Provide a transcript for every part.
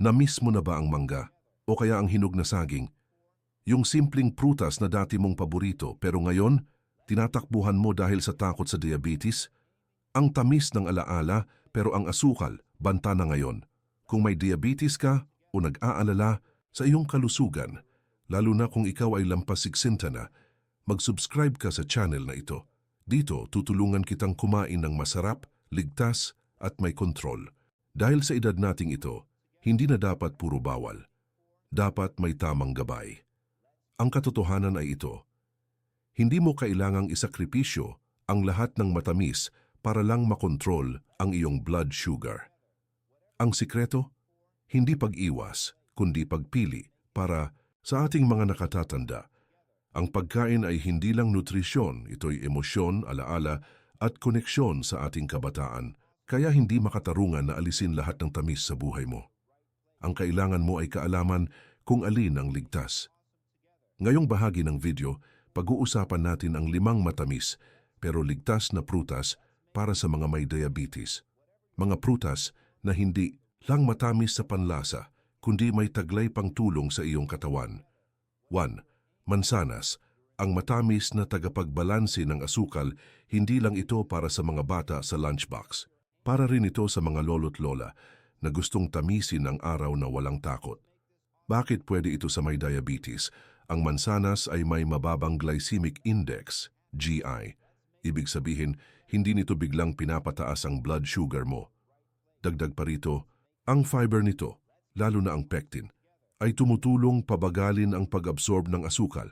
Na-miss mo na ba ang mangga? O kaya ang hinog na saging? Yung simpleng prutas na dati mong paborito pero ngayon, tinatakbuhan mo dahil sa takot sa diabetes? Ang tamis ng alaala pero ang asukal, banta na ngayon. Kung may diabetes ka o nag-aalala sa iyong kalusugan, lalo na kung ikaw ay lampas 60 na, mag-subscribe ka sa channel na ito. Dito, tutulungan kitang kumain ng masarap, ligtas, at may kontrol. Dahil sa edad nating ito, hindi na dapat puro bawal. Dapat may tamang gabay. Ang katotohanan ay ito. Hindi mo kailangang isakripisyo ang lahat ng matamis para lang makontrol ang iyong blood sugar. Ang sikreto, hindi pag-iwas, kundi pagpili para sa ating mga nakatatanda. Ang pagkain ay hindi lang nutrisyon, ito'y emosyon, alaala at koneksyon sa ating kabataan. Kaya hindi makatarungan na alisin lahat ng tamis sa buhay mo. Ang kailangan mo ay kaalaman kung alin ang ligtas. Ngayong bahagi ng video, pag-uusapan natin ang limang matamis pero ligtas na prutas para sa mga may diabetes. Mga prutas na hindi lang matamis sa panlasa, kundi may taglay pang tulong sa iyong katawan. 1. Mansanas. Ang matamis na tagapagbalanse ng asukal, hindi lang ito para sa mga bata sa lunchbox. Para rin ito sa mga lolo't lola na gustong tamisin ang araw na walang takot. Bakit pwede ito sa may diabetes? Ang mansanas ay may mababang glycemic index, GI. Ibig sabihin, hindi nito biglang pinapataas ang blood sugar mo. Dagdag pa rito, ang fiber nito, lalo na ang pectin, ay tumutulong pabagalin ang pag-absorb ng asukal.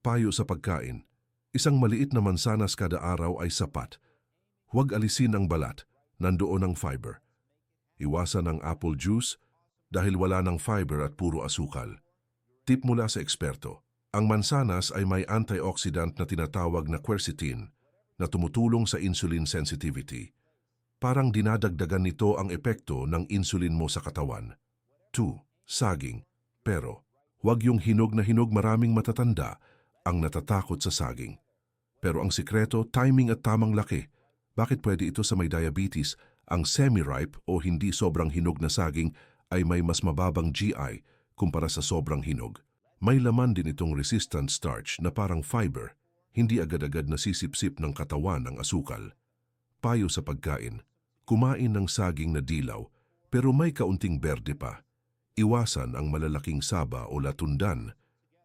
Payo sa pagkain, isang maliit na mansanas kada araw ay sapat. Huwag alisin ang balat, nandoon ang fiber. Iwasan ang apple juice dahil wala ng fiber at puro asukal. Tip mula sa eksperto, ang mansanas ay may antioxidant na tinatawag na quercetin na tumutulong sa insulin sensitivity. Parang dinadagdagan nito ang epekto ng insulin mo sa katawan. 2. Saging. Pero, huwag yung hinog na hinog maraming matatanda ang natatakot sa saging. Pero ang sikreto, timing at tamang laki. Bakit pwede ito sa may diabetes? Ang semi-ripe o hindi sobrang hinog na saging ay may mas mababang GI kumpara sa sobrang hinog. May laman din itong resistant starch na parang fiber, hindi agad-agad nasisipsip ng katawan ang asukal. Payo sa pagkain, kumain ng saging na dilaw pero may kaunting berde pa. Iwasan ang malalaking saba o latundan.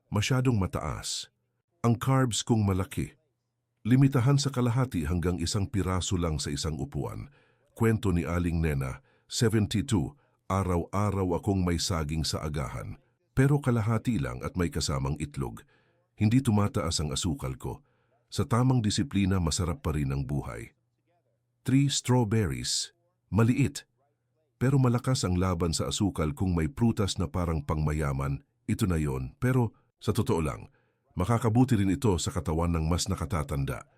Masyadong mataas. Ang carbs kung malaki Limitahan sa kalahati hanggang isang piraso lang sa isang upuan. Kwento ni Aling Nena, 72, araw-araw akong may saging sa agahan. Pero kalahati lang at may kasamang itlog. Hindi tumataas ang asukal ko. Sa tamang disiplina, masarap pa rin ang buhay. 3. Strawberries. Maliit. Pero malakas ang laban sa asukal kung may prutas na parang pangmayaman. Ito na yon. Pero sa totoo lang, Makakabuti rin ito sa katawan ng mas nakatatanda.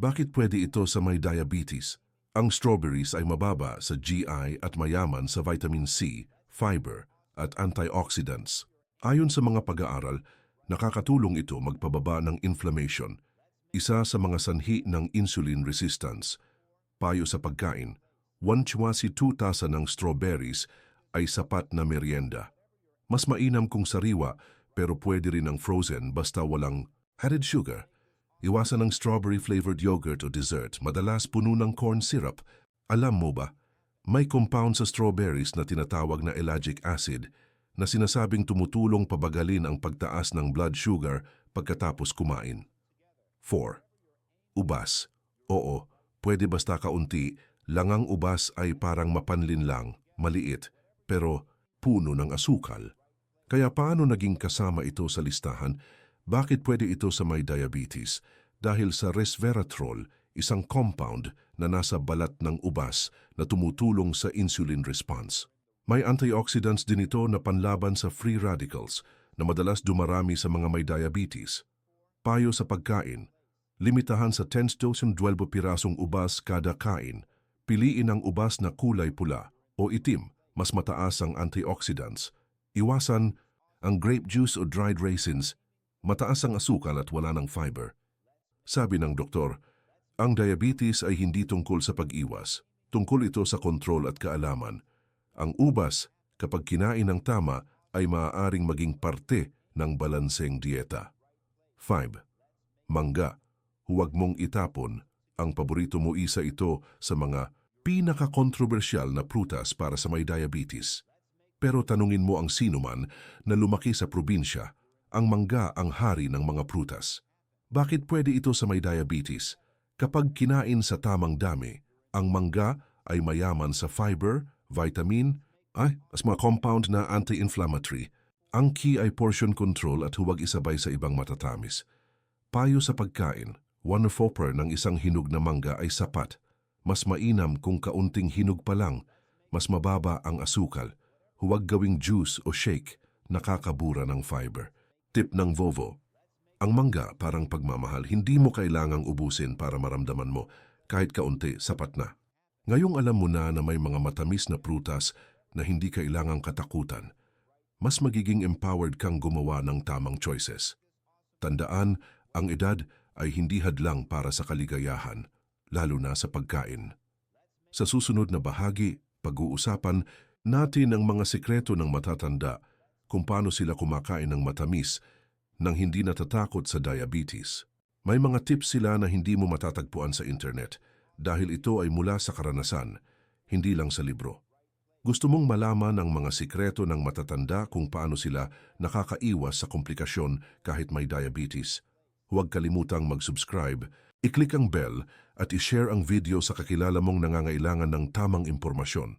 Bakit pwede ito sa may diabetes? Ang strawberries ay mababa sa GI at mayaman sa vitamin C, fiber at antioxidants. Ayon sa mga pag-aaral, nakakatulong ito magpababa ng inflammation, isa sa mga sanhi ng insulin resistance. Payo sa pagkain, 1 chwasi 2 tasa ng strawberries ay sapat na merienda. Mas mainam kung sariwa pero pwede rin ang frozen basta walang added sugar. Iwasan ng strawberry-flavored yogurt o dessert, madalas puno ng corn syrup. Alam mo ba, may compound sa strawberries na tinatawag na ellagic acid na sinasabing tumutulong pabagalin ang pagtaas ng blood sugar pagkatapos kumain. 4. Ubas. Oo, pwede basta kaunti, langang ubas ay parang mapanlin lang, maliit, pero puno ng asukal. Kaya paano naging kasama ito sa listahan? Bakit pwede ito sa may diabetes? Dahil sa resveratrol, isang compound na nasa balat ng ubas na tumutulong sa insulin response. May antioxidants din ito na panlaban sa free radicals na madalas dumarami sa mga may diabetes. Payo sa pagkain, limitahan sa 10 12 pirasong ubas kada kain. Piliin ang ubas na kulay pula o itim, mas mataas ang antioxidants Iwasan ang grape juice o dried raisins, mataas ang asukal at wala ng fiber. Sabi ng doktor, ang diabetes ay hindi tungkol sa pag-iwas. Tungkol ito sa kontrol at kaalaman. Ang ubas, kapag kinain ng tama ay maaaring maging parte ng balanseng dieta. 5. Mangga. Huwag mong itapon. Ang paborito mo isa ito sa mga pinaka-kontrobersyal na prutas para sa may diabetes. Pero tanungin mo ang sino man na lumaki sa probinsya, ang mangga ang hari ng mga prutas. Bakit pwede ito sa may diabetes? Kapag kinain sa tamang dami, ang mangga ay mayaman sa fiber, vitamin, ay, as mga compound na anti-inflammatory. Ang key ay portion control at huwag isabay sa ibang matatamis. Payo sa pagkain, one of per ng isang hinog na mangga ay sapat. Mas mainam kung kaunting hinog pa lang, mas mababa ang asukal. Huwag gawing juice o shake, nakakabura ng fiber. Tip ng Vovo. Ang mangga parang pagmamahal, hindi mo kailangang ubusin para maramdaman mo. Kahit kaunti, sapat na. Ngayong alam mo na na may mga matamis na prutas na hindi kailangang katakutan, mas magiging empowered kang gumawa ng tamang choices. Tandaan, ang edad ay hindi hadlang para sa kaligayahan, lalo na sa pagkain. Sa susunod na bahagi, pag-uusapan natin ang mga sikreto ng matatanda kung paano sila kumakain ng matamis nang hindi natatakot sa diabetes. May mga tips sila na hindi mo matatagpuan sa internet dahil ito ay mula sa karanasan, hindi lang sa libro. Gusto mong malaman ang mga sikreto ng matatanda kung paano sila nakakaiwas sa komplikasyon kahit may diabetes. Huwag kalimutang mag-subscribe, i-click ang bell at i-share ang video sa kakilala mong nangangailangan ng tamang impormasyon.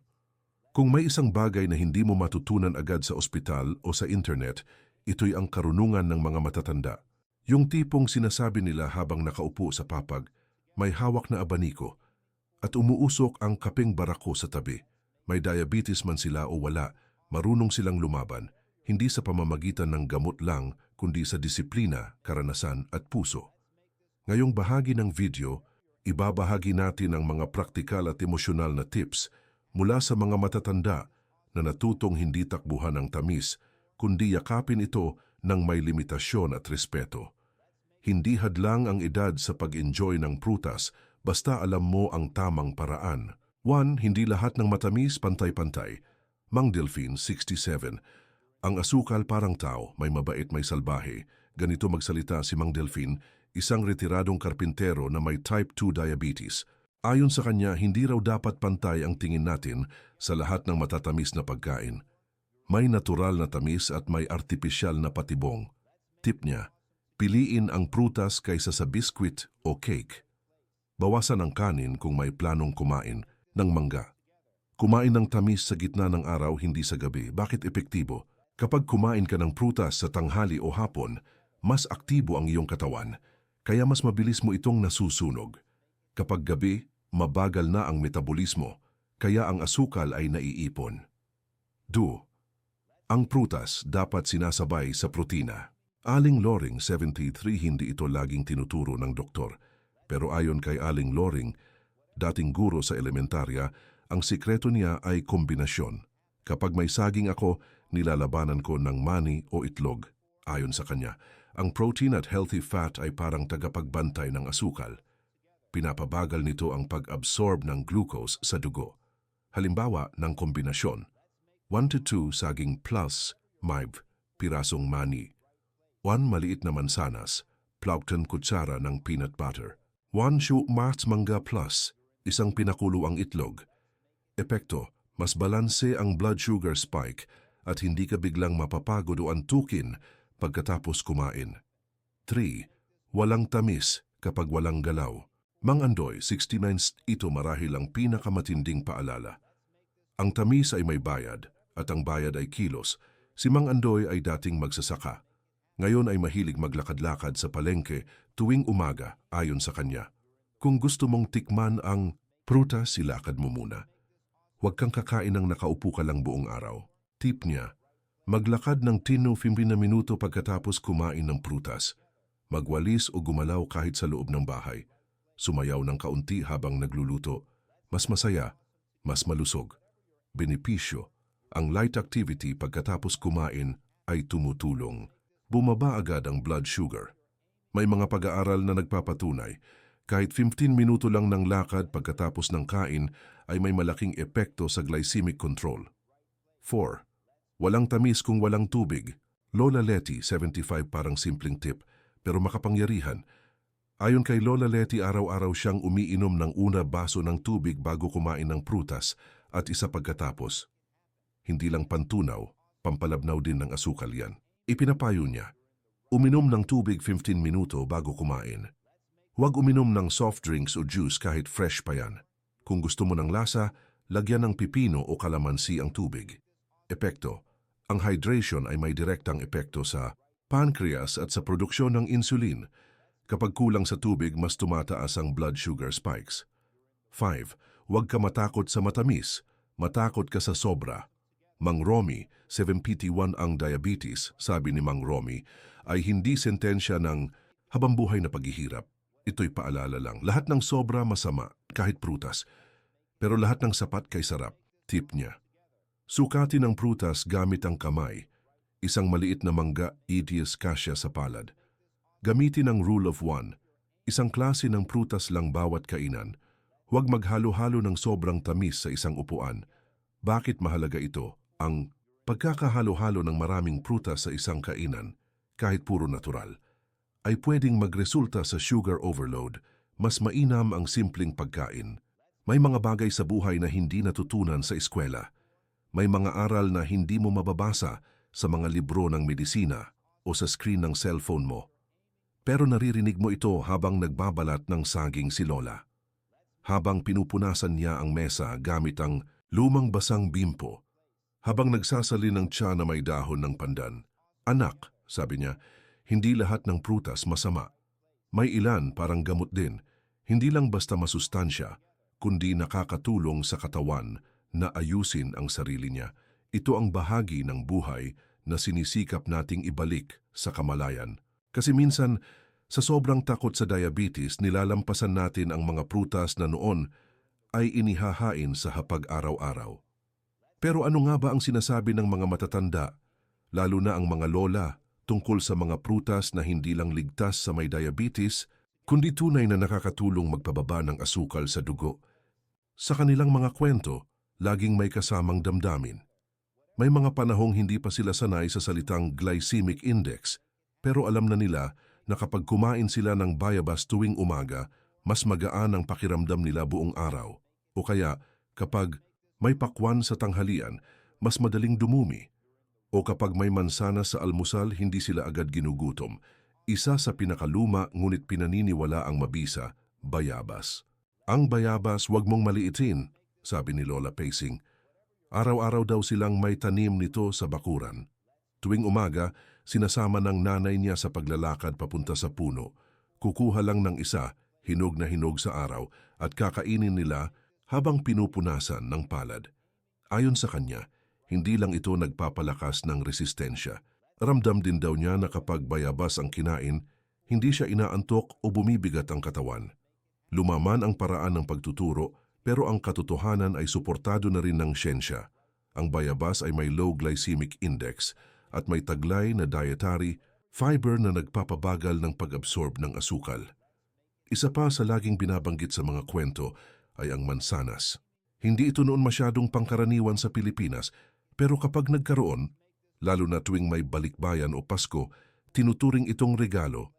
Kung may isang bagay na hindi mo matutunan agad sa ospital o sa internet, ito'y ang karunungan ng mga matatanda. Yung tipong sinasabi nila habang nakaupo sa papag, may hawak na abaniko, at umuusok ang kapeng barako sa tabi. May diabetes man sila o wala, marunong silang lumaban, hindi sa pamamagitan ng gamot lang, kundi sa disiplina, karanasan at puso. Ngayong bahagi ng video, ibabahagi natin ang mga praktikal at emosyonal na tips mula sa mga matatanda na natutong hindi takbuhan ng tamis, kundi yakapin ito ng may limitasyon at respeto. Hindi hadlang ang edad sa pag-enjoy ng prutas basta alam mo ang tamang paraan. 1. Hindi lahat ng matamis pantay-pantay. Mang Delphine, 67. Ang asukal parang tao, may mabait may salbahe. Ganito magsalita si Mang Delphine, isang retiradong karpintero na may type 2 diabetes. Ayon sa kanya, hindi raw dapat pantay ang tingin natin sa lahat ng matatamis na pagkain. May natural na tamis at may artipisyal na patibong. Tip niya, piliin ang prutas kaysa sa biskwit o cake. Bawasan ang kanin kung may planong kumain ng mangga. Kumain ng tamis sa gitna ng araw, hindi sa gabi. Bakit epektibo? Kapag kumain ka ng prutas sa tanghali o hapon, mas aktibo ang iyong katawan, kaya mas mabilis mo itong nasusunog. Kapag gabi, mabagal na ang metabolismo, kaya ang asukal ay naiipon. 2. Ang prutas dapat sinasabay sa protina. Aling Loring, 73, hindi ito laging tinuturo ng doktor. Pero ayon kay Aling Loring, dating guro sa elementarya, ang sikreto niya ay kombinasyon. Kapag may saging ako, nilalabanan ko ng mani o itlog. Ayon sa kanya, ang protein at healthy fat ay parang tagapagbantay ng asukal. Pinapabagal nito ang pag-absorb ng glucose sa dugo. Halimbawa ng kombinasyon, 1 to 2 saging plus MIB, pirasong mani. 1 maliit na mansanas, Ploughton kutsara ng peanut butter. 1 shoe mats mangga plus, isang pinakulo ang itlog. Epekto, mas balanse ang blood sugar spike at hindi ka biglang mapapagod o antukin pagkatapos kumain. 3. Walang tamis kapag walang galaw. Mang Andoy, 69 ito marahil ang pinakamatinding paalala. Ang tamis ay may bayad at ang bayad ay kilos. Si Mang Andoy ay dating magsasaka. Ngayon ay mahilig maglakad-lakad sa palengke tuwing umaga ayon sa kanya. Kung gusto mong tikman ang prutas, silakad mo muna. Huwag kang kakain ng nakaupo ka lang buong araw. Tip niya, maglakad ng 10 o 15 na minuto pagkatapos kumain ng prutas. Magwalis o gumalaw kahit sa loob ng bahay. Sumayaw ng kaunti habang nagluluto. Mas masaya, mas malusog. Benepisyo, ang light activity pagkatapos kumain ay tumutulong. Bumaba agad ang blood sugar. May mga pag-aaral na nagpapatunay kahit 15 minuto lang ng lakad pagkatapos ng kain ay may malaking epekto sa glycemic control. 4. Walang tamis kung walang tubig. Lola Letty, 75 parang simpleng tip, pero makapangyarihan. Ayon kay Lola Letty, araw-araw siyang umiinom ng una baso ng tubig bago kumain ng prutas at isa pagkatapos. Hindi lang pantunaw, pampalabnaw din ng asukal yan. Ipinapayo niya, uminom ng tubig 15 minuto bago kumain. Huwag uminom ng soft drinks o juice kahit fresh pa yan. Kung gusto mo ng lasa, lagyan ng pipino o kalamansi ang tubig. Epekto, ang hydration ay may direktang epekto sa pancreas at sa produksyon ng insulin. Kapag kulang sa tubig, mas tumataas ang blood sugar spikes. 5. Huwag ka matakot sa matamis. Matakot ka sa sobra. Mang Romy, 7PT1 ang diabetes, sabi ni Mang Romy, ay hindi sentensya ng habambuhay na paghihirap. Ito'y paalala lang. Lahat ng sobra masama, kahit prutas. Pero lahat ng sapat kay sarap. Tip niya. Sukatin ang prutas gamit ang kamay. Isang maliit na mangga, itias kasya sa palad. Gamitin ang rule of one. Isang klase ng prutas lang bawat kainan. Huwag maghalo-halo ng sobrang tamis sa isang upuan. Bakit mahalaga ito? Ang pagkakahalo-halo ng maraming prutas sa isang kainan, kahit puro natural, ay pwedeng magresulta sa sugar overload. Mas mainam ang simpleng pagkain. May mga bagay sa buhay na hindi natutunan sa eskwela. May mga aral na hindi mo mababasa sa mga libro ng medisina o sa screen ng cellphone mo. Pero naririnig mo ito habang nagbabalat ng saging si Lola. Habang pinupunasan niya ang mesa gamit ang lumang basang bimpo. Habang nagsasali ng tsa na may dahon ng pandan. Anak, sabi niya, hindi lahat ng prutas masama. May ilan parang gamot din, hindi lang basta masustansya, kundi nakakatulong sa katawan na ayusin ang sarili niya. Ito ang bahagi ng buhay na sinisikap nating ibalik sa kamalayan. Kasi minsan, sa sobrang takot sa diabetes, nilalampasan natin ang mga prutas na noon ay inihahain sa hapag araw-araw. Pero ano nga ba ang sinasabi ng mga matatanda, lalo na ang mga lola, tungkol sa mga prutas na hindi lang ligtas sa may diabetes, kundi tunay na nakakatulong magpababa ng asukal sa dugo? Sa kanilang mga kwento, laging may kasamang damdamin. May mga panahong hindi pa sila sanay sa salitang glycemic index, pero alam na nila na kapag kumain sila ng bayabas tuwing umaga, mas magaan ang pakiramdam nila buong araw. O kaya, kapag may pakwan sa tanghalian, mas madaling dumumi. O kapag may mansana sa almusal, hindi sila agad ginugutom. Isa sa pinakaluma ngunit pinaniniwala ang mabisa, bayabas. Ang bayabas wag mong maliitin, sabi ni Lola Pacing. Araw-araw daw silang may tanim nito sa bakuran. Tuwing umaga, sinasama ng nanay niya sa paglalakad papunta sa puno. Kukuha lang ng isa, hinog na hinog sa araw, at kakainin nila habang pinupunasan ng palad. Ayon sa kanya, hindi lang ito nagpapalakas ng resistensya. Ramdam din daw niya na kapag bayabas ang kinain, hindi siya inaantok o bumibigat ang katawan. Lumaman ang paraan ng pagtuturo pero ang katotohanan ay suportado na rin ng siyensya. Ang bayabas ay may low glycemic index at may taglay na dietary fiber na nagpapabagal ng pag-absorb ng asukal. Isa pa sa laging binabanggit sa mga kwento ay ang mansanas. Hindi ito noon masyadong pangkaraniwan sa Pilipinas, pero kapag nagkaroon, lalo na tuwing may balikbayan o Pasko, tinuturing itong regalo.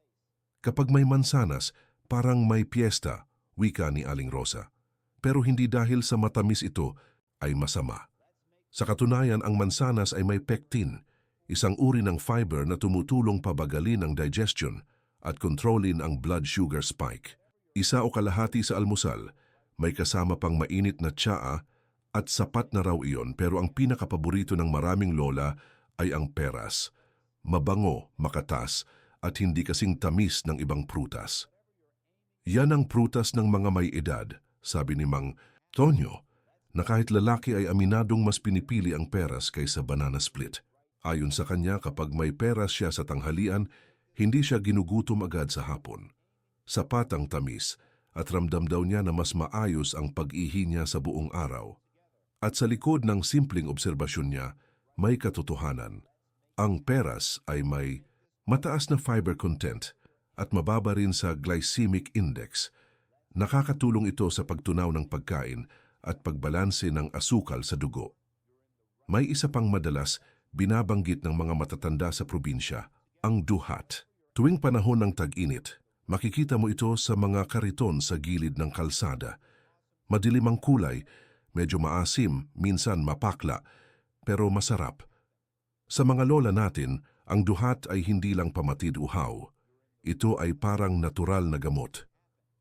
Kapag may mansanas, parang may piyesta, wika ni Aling Rosa. Pero hindi dahil sa matamis ito ay masama. Sa katunayan, ang mansanas ay may pectin, isang uri ng fiber na tumutulong pabagalin ang digestion at kontrolin ang blood sugar spike. Isa o kalahati sa almusal, may kasama pang mainit na tsaa at sapat na raw iyon pero ang pinakapaborito ng maraming lola ay ang peras. Mabango, makatas at hindi kasing tamis ng ibang prutas. Yan ang prutas ng mga may edad, sabi ni Mang Tonyo, na kahit lalaki ay aminadong mas pinipili ang peras kaysa banana split. Ayon sa kanya, kapag may peras siya sa tanghalian, hindi siya ginugutom agad sa hapon. Sapat ang tamis at ramdam daw niya na mas maayos ang pag-ihi niya sa buong araw. At sa likod ng simpleng obserbasyon niya, may katotohanan. Ang peras ay may mataas na fiber content at mababa rin sa glycemic index. Nakakatulong ito sa pagtunaw ng pagkain at pagbalanse ng asukal sa dugo. May isa pang madalas binabanggit ng mga matatanda sa probinsya, ang duhat. Tuwing panahon ng tag-init, makikita mo ito sa mga kariton sa gilid ng kalsada. Madilim ang kulay, medyo maasim, minsan mapakla, pero masarap. Sa mga lola natin, ang duhat ay hindi lang pamatid uhaw. Ito ay parang natural na gamot.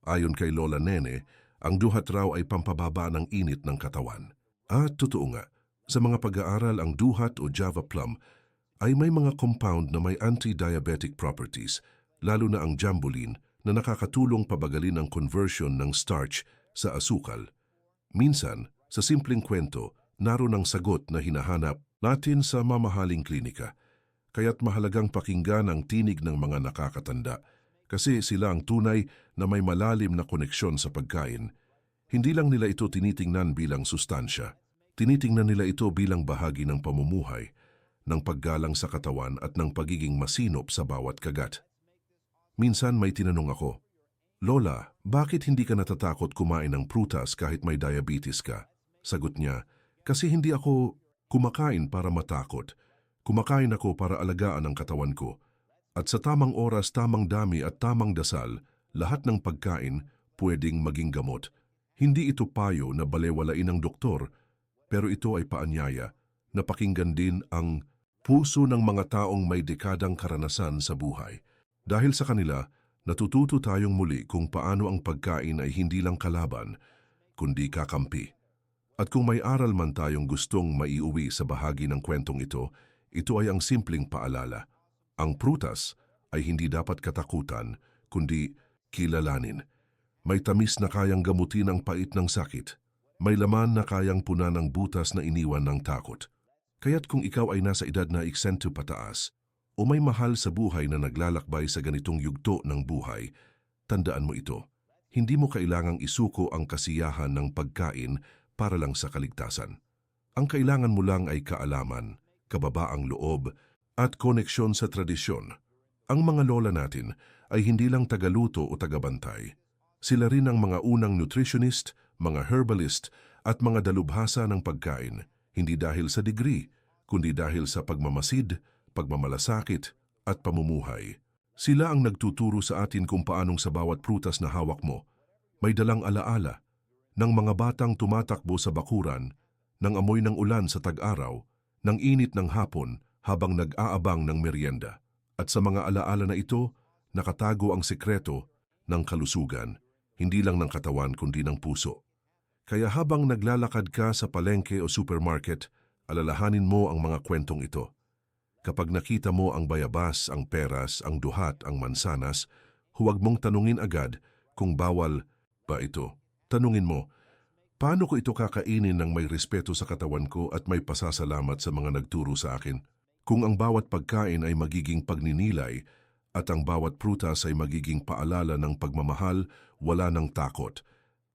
Ayon kay Lola Nene, ang duhat raw ay pampababa ng init ng katawan. At totoo nga, sa mga pag-aaral ang duhat o Java plum ay may mga compound na may anti-diabetic properties, lalo na ang jambolin na nakakatulong pabagalin ang conversion ng starch sa asukal. Minsan, sa simpleng kwento, naroon ang sagot na hinahanap natin sa mamahaling klinika. Kaya't mahalagang pakinggan ang tinig ng mga nakakatanda kasi sila ang tunay na may malalim na koneksyon sa pagkain. Hindi lang nila ito tinitingnan bilang sustansya. Tinitingnan nila ito bilang bahagi ng pamumuhay, ng paggalang sa katawan at ng pagiging masinop sa bawat kagat. Minsan may tinanong ako, Lola, bakit hindi ka natatakot kumain ng prutas kahit may diabetes ka? Sagot niya, kasi hindi ako kumakain para matakot. Kumakain ako para alagaan ang katawan ko. At sa tamang oras, tamang dami at tamang dasal, lahat ng pagkain pwedeng maging gamot. Hindi ito payo na balewalain ng doktor, pero ito ay paanyaya na din ang puso ng mga taong may dekadang karanasan sa buhay. Dahil sa kanila, natututo tayong muli kung paano ang pagkain ay hindi lang kalaban, kundi kakampi. At kung may aral man tayong gustong maiuwi sa bahagi ng kwentong ito, ito ay ang simpleng paalala. Ang prutas ay hindi dapat katakutan, kundi kilalanin. May tamis na kayang gamutin ang pait ng sakit. May laman na kayang puna ng butas na iniwan ng takot. Kaya't kung ikaw ay nasa edad na iksento pataas, o may mahal sa buhay na naglalakbay sa ganitong yugto ng buhay, tandaan mo ito. Hindi mo kailangang isuko ang kasiyahan ng pagkain para lang sa kaligtasan. Ang kailangan mo lang ay kaalaman, kababaang loob, at koneksyon sa tradisyon. Ang mga lola natin ay hindi lang tagaluto o tagabantay. Sila rin ang mga unang nutritionist, mga herbalist, at mga dalubhasa ng pagkain, hindi dahil sa degree, kundi dahil sa pagmamasid, pagmamalasakit, at pamumuhay. Sila ang nagtuturo sa atin kung paanong sa bawat prutas na hawak mo, may dalang alaala ng mga batang tumatakbo sa bakuran, ng amoy ng ulan sa tag-araw, ng init ng hapon habang nag-aabang ng merienda. At sa mga alaala na ito, nakatago ang sekreto ng kalusugan, hindi lang ng katawan kundi ng puso. Kaya habang naglalakad ka sa palengke o supermarket, alalahanin mo ang mga kwentong ito. Kapag nakita mo ang bayabas, ang peras, ang duhat, ang mansanas, huwag mong tanungin agad kung bawal ba ito. Tanungin mo, paano ko ito kakainin ng may respeto sa katawan ko at may pasasalamat sa mga nagturo sa akin? Kung ang bawat pagkain ay magiging pagninilay at ang bawat prutas ay magiging paalala ng pagmamahal, wala ng takot.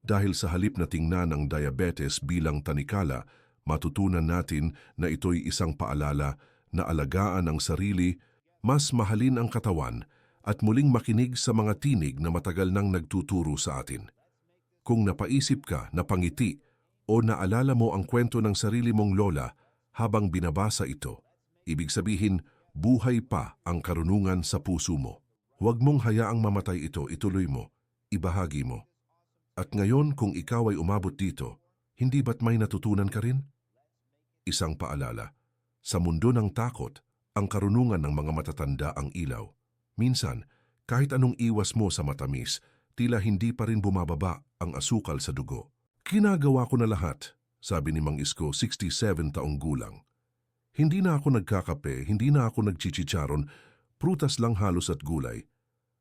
Dahil sa halip na tingnan ang diabetes bilang tanikala, matutunan natin na ito'y isang paalala na alagaan ang sarili, mas mahalin ang katawan, at muling makinig sa mga tinig na matagal nang nagtuturo sa atin. Kung napaisip ka, napangiti, o naalala mo ang kwento ng sarili mong lola habang binabasa ito, ibig sabihin, buhay pa ang karunungan sa puso mo. Huwag mong hayaang mamatay ito, ituloy mo, ibahagi mo. At ngayon kung ikaw ay umabot dito, hindi ba't may natutunan ka rin? Isang paalala, sa mundo ng takot, ang karunungan ng mga matatanda ang ilaw. Minsan, kahit anong iwas mo sa matamis, tila hindi pa rin bumababa ang asukal sa dugo. Kinagawa ko na lahat, sabi ni Mang Isko, 67 taong gulang. Hindi na ako nagkakape, hindi na ako nagchichicharon, prutas lang halos at gulay.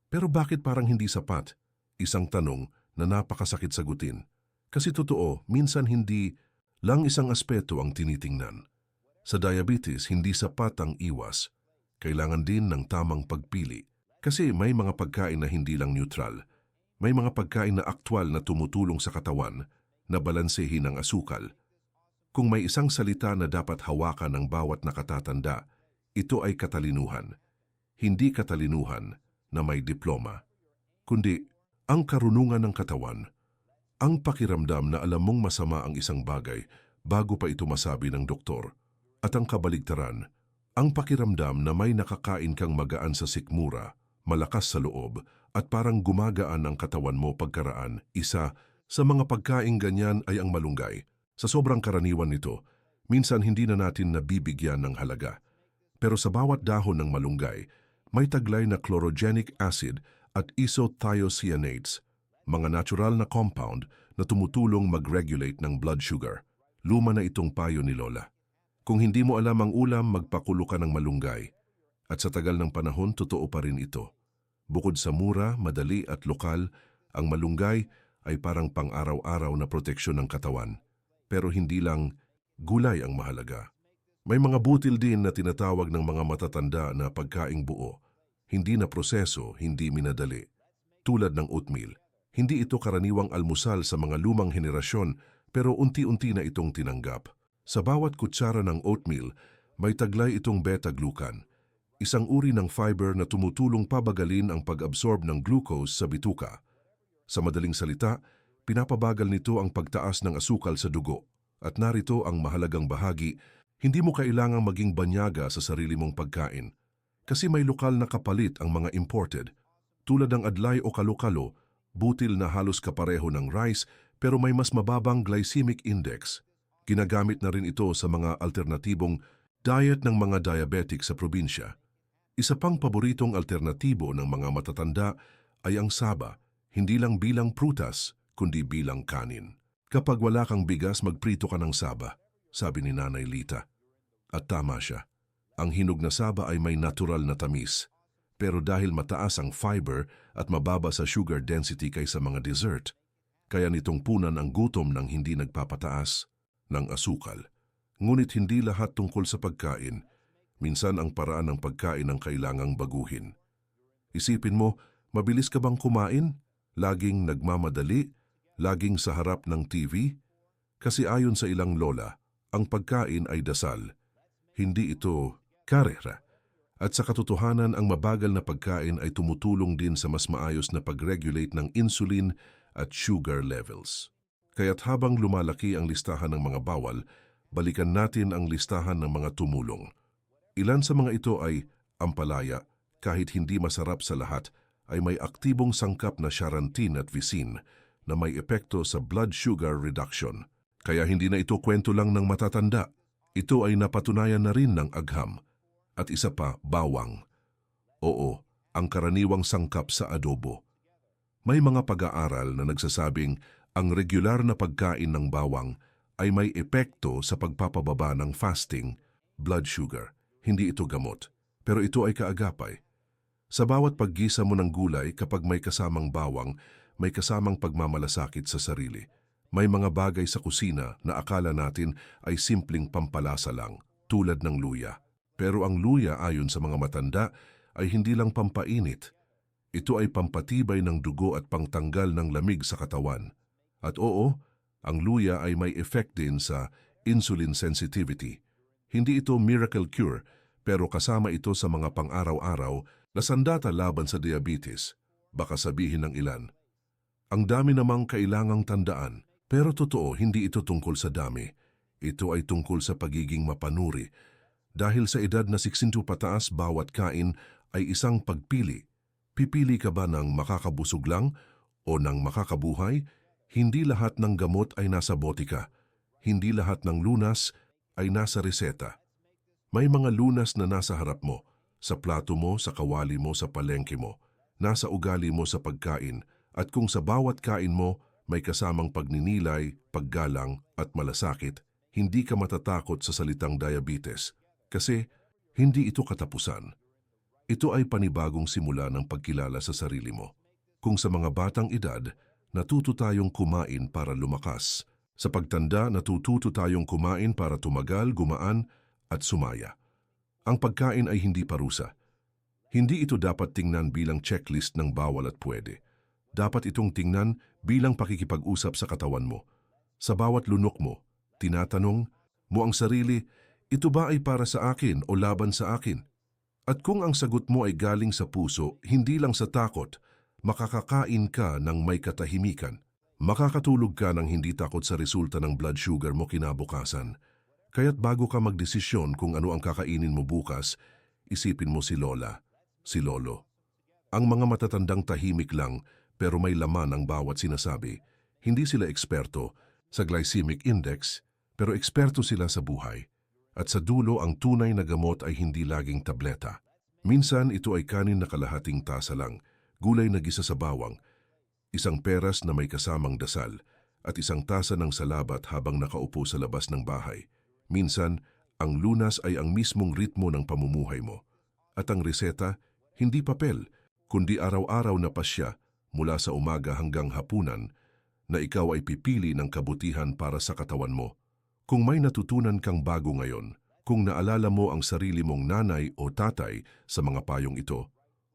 Pero bakit parang hindi sapat? Isang tanong na napakasakit sagutin. Kasi totoo, minsan hindi lang isang aspeto ang tinitingnan. Sa diabetes, hindi sapat ang iwas. Kailangan din ng tamang pagpili. Kasi may mga pagkain na hindi lang neutral. May mga pagkain na aktwal na tumutulong sa katawan na balansehin ang asukal. Kung may isang salita na dapat hawakan ng bawat nakatatanda, ito ay katalinuhan. Hindi katalinuhan na may diploma, kundi ang karunungan ng katawan, ang pakiramdam na alam mong masama ang isang bagay bago pa ito masabi ng doktor, at ang kabaligtaran, Ang pakiramdam na may nakakain kang magaan sa sikmura, malakas sa loob, at parang gumagaan ang katawan mo pagkaraan, isa sa mga pagkaing ganyan ay ang malunggay. Sa sobrang karaniwan nito, minsan hindi na natin nabibigyan ng halaga. Pero sa bawat dahon ng malunggay, may taglay na chlorogenic acid at isothiocyanates, mga natural na compound na tumutulong mag-regulate ng blood sugar. Luma na itong payo ni Lola. Kung hindi mo alam ang ulam, magpakulo ka ng malunggay. At sa tagal ng panahon, totoo pa rin ito. Bukod sa mura, madali at lokal, ang malunggay ay parang pang-araw-araw na proteksyon ng katawan. Pero hindi lang gulay ang mahalaga. May mga butil din na tinatawag ng mga matatanda na pagkaing buo. Hindi na proseso, hindi minadali. Tulad ng oatmeal. Hindi ito karaniwang almusal sa mga lumang henerasyon pero unti-unti na itong tinanggap. Sa bawat kutsara ng oatmeal, may taglay itong beta-glucan, isang uri ng fiber na tumutulong pabagalin ang pag-absorb ng glucose sa bituka. Sa madaling salita, pinapabagal nito ang pagtaas ng asukal sa dugo. At narito ang mahalagang bahagi, hindi mo kailangang maging banyaga sa sarili mong pagkain. Kasi may lokal na kapalit ang mga imported. Tulad ng adlay o kalokalo, butil na halos kapareho ng rice pero may mas mababang glycemic index. Ginagamit na rin ito sa mga alternatibong diet ng mga diabetic sa probinsya. Isa pang paboritong alternatibo ng mga matatanda ay ang saba, hindi lang bilang prutas, kundi bilang kanin. Kapag wala kang bigas, magprito ka ng saba, sabi ni Nanay Lita. At tama siya. Ang hinog na saba ay may natural na tamis. Pero dahil mataas ang fiber at mababa sa sugar density kaysa mga dessert, kaya nitong punan ang gutom ng hindi nagpapataas ng asukal. Ngunit hindi lahat tungkol sa pagkain. Minsan ang paraan ng pagkain ang kailangang baguhin. Isipin mo, mabilis ka bang kumain? Laging nagmamadali? Laging sa harap ng TV? Kasi ayon sa ilang lola, ang pagkain ay dasal. Hindi ito karera. At sa katotohanan, ang mabagal na pagkain ay tumutulong din sa mas maayos na pag-regulate ng insulin at sugar levels. Kaya't habang lumalaki ang listahan ng mga bawal, balikan natin ang listahan ng mga tumulong. Ilan sa mga ito ay ampalaya, kahit hindi masarap sa lahat, ay may aktibong sangkap na charantin at visin na may epekto sa blood sugar reduction. Kaya hindi na ito kwento lang ng matatanda. Ito ay napatunayan na rin ng agham. At isa pa, bawang. Oo, ang karaniwang sangkap sa adobo. May mga pag-aaral na nagsasabing ang regular na pagkain ng bawang ay may epekto sa pagpapababa ng fasting, blood sugar. Hindi ito gamot, pero ito ay kaagapay. Sa bawat paggisa mo ng gulay kapag may kasamang bawang, may kasamang pagmamalasakit sa sarili. May mga bagay sa kusina na akala natin ay simpleng pampalasa lang, tulad ng luya. Pero ang luya ayon sa mga matanda ay hindi lang pampainit. Ito ay pampatibay ng dugo at pangtanggal ng lamig sa katawan. At oo, ang luya ay may effect din sa insulin sensitivity. Hindi ito miracle cure, pero kasama ito sa mga pang-araw-araw na sandata laban sa diabetes. Baka sabihin ng ilan. Ang dami namang kailangang tandaan, pero totoo hindi ito tungkol sa dami. Ito ay tungkol sa pagiging mapanuri. Dahil sa edad na 62 pataas bawat kain ay isang pagpili. Pipili ka ba ng makakabusog lang o ng makakabuhay? Hindi lahat ng gamot ay nasa botika. Hindi lahat ng lunas ay nasa reseta. May mga lunas na nasa harap mo, sa plato mo, sa kawali mo, sa palengke mo, nasa ugali mo sa pagkain, at kung sa bawat kain mo may kasamang pagninilay, paggalang at malasakit, hindi ka matatakot sa salitang diabetes kasi hindi ito katapusan. Ito ay panibagong simula ng pagkilala sa sarili mo. Kung sa mga batang edad, natuto tayong kumain para lumakas. Sa pagtanda, natututo tayong kumain para tumagal, gumaan at sumaya. Ang pagkain ay hindi parusa. Hindi ito dapat tingnan bilang checklist ng bawal at pwede. Dapat itong tingnan bilang pakikipag-usap sa katawan mo. Sa bawat lunok mo, tinatanong mo ang sarili, ito ba ay para sa akin o laban sa akin? At kung ang sagot mo ay galing sa puso, hindi lang sa takot, makakakain ka ng may katahimikan. Makakatulog ka ng hindi takot sa resulta ng blood sugar mo kinabukasan. Kaya't bago ka magdesisyon kung ano ang kakainin mo bukas, isipin mo si Lola, si Lolo. Ang mga matatandang tahimik lang pero may laman ang bawat sinasabi. Hindi sila eksperto sa glycemic index pero eksperto sila sa buhay. At sa dulo ang tunay na gamot ay hindi laging tableta. Minsan ito ay kanin na kalahating tasa lang, gulay na gisa sa bawang, isang peras na may kasamang dasal, at isang tasa ng salabat habang nakaupo sa labas ng bahay. Minsan, ang lunas ay ang mismong ritmo ng pamumuhay mo. At ang reseta, hindi papel, kundi araw-araw na pasya mula sa umaga hanggang hapunan na ikaw ay pipili ng kabutihan para sa katawan mo. Kung may natutunan kang bago ngayon, kung naalala mo ang sarili mong nanay o tatay sa mga payong ito,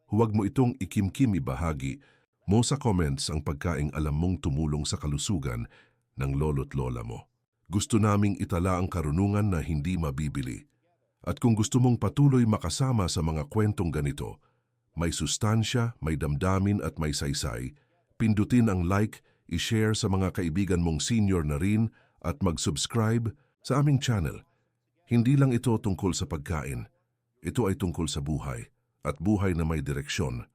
huwag mo itong ikimkim ibahagi mo sa comments ang pagkaing alam mong tumulong sa kalusugan ng lolo't lola mo. Gusto naming itala ang karunungan na hindi mabibili. At kung gusto mong patuloy makasama sa mga kwentong ganito, may sustansya, may damdamin at may saysay, pindutin ang like, i-share sa mga kaibigan mong senior na rin at mag-subscribe sa aming channel. Hindi lang ito tungkol sa pagkain. Ito ay tungkol sa buhay at buhay na may direksyon